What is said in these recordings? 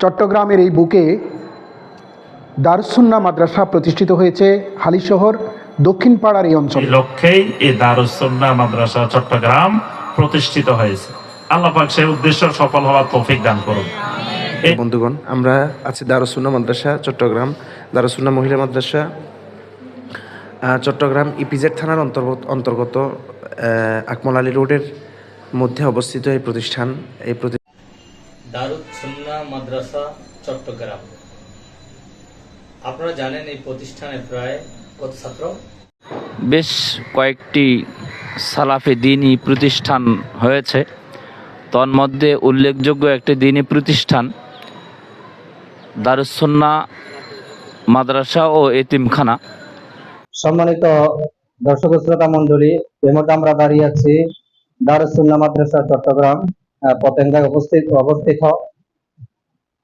চট্টগ্রামের এই বুকে দারুসুন্না মাদ্রাসা প্রতিষ্ঠিত হয়েছে হালিশহর দক্ষিণ পাড়ার এই অঞ্চলে। লক্ষ্যেই এই দারুসন্না মাদ্রাসা চট্টগ্রাম প্রতিষ্ঠিত হয়েছে। আল্লাহ পাক সেই উদ্দেশ্য সফল হওয়ার তৌফিক দান করুন। বন্ধুগণ আমরা আছি দারুসুন্না মাদ্রাসা চট্টগ্রাম দারুসুন্না মহিলা মাদ্রাসা। আহ, চট্টগ্রাম ইপিজেড থানার অন্তর্গত অন্তর্গত আহ, আকমল আলী রোডের মধ্যে অবস্থিত এই প্রতিষ্ঠান এই প্রতি দারুদ সুন্না মাদ্রাসা চট্টগ্রাম। আপনারা জানেন এই প্রতিষ্ঠানে প্রায় কত ছাত্র? বেশ কয়েকটি সালাফি দিনই প্রতিষ্ঠান হয়েছে। তন্মধ্যে উল্লেখযোগ্য একটি দিনই প্রতিষ্ঠান দারুসন্না মাদ্রাসা ও এতিমখানা। সম্মানিত দর্শক শ্রোতা মন্ডলী এর মধ্যে আমরা দাঁড়িয়ে আছি দারুসুন্না মাদ্রাসা চট্টগ্রাম। আহ, পতেঙ্গায় উপস্থিত অবস্থিত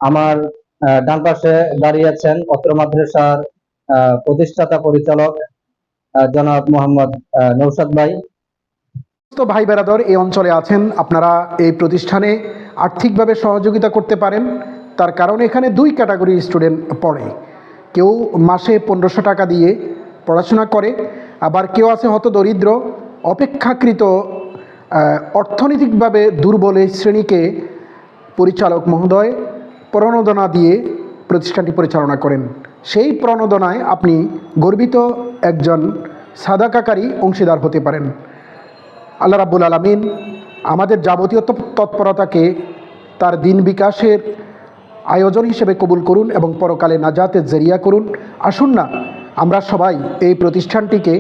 আমার ডান পাশে দাঁড়িয়ে আছেন অত্র মাদ্রাসার প্রতিষ্ঠাতা পরিচালক জনাব মোহাম্মদ নৌসাদ ভাই। সমস্ত ভাই বেরাদর এই অঞ্চলে আছেন। আপনারা এই প্রতিষ্ঠানে আর্থিকভাবে সহযোগিতা করতে পারেন। তার কারণ এখানে দুই ক্যাটাগরির স্টুডেন্ট পড়ে। কেউ মাসে পনেরোশো টাকা দিয়ে পড়াশোনা করে আবার কেউ আছে হত দরিদ্র অপেক্ষাকৃত অর্থনৈতিকভাবে দুর্বল এই শ্রেণীকে পরিচালক মহোদয় প্রণোদনা দিয়ে প্রতিষ্ঠানটি পরিচালনা করেন। সেই প্রণোদনায় আপনি গর্বিত একজন সাদাকাকারী অংশীদার হতে পারেন। আল্লাহ রাব্বুল আলমিন আমাদের যাবতীয় তৎপরতাকে তার দিন বিকাশের আয়োজন হিসেবে কবুল করুন এবং পরকালে নাজাতের জেরিয়া করুন। আসুন না, আমরা সবাই এই প্রতিষ্ঠানটিকে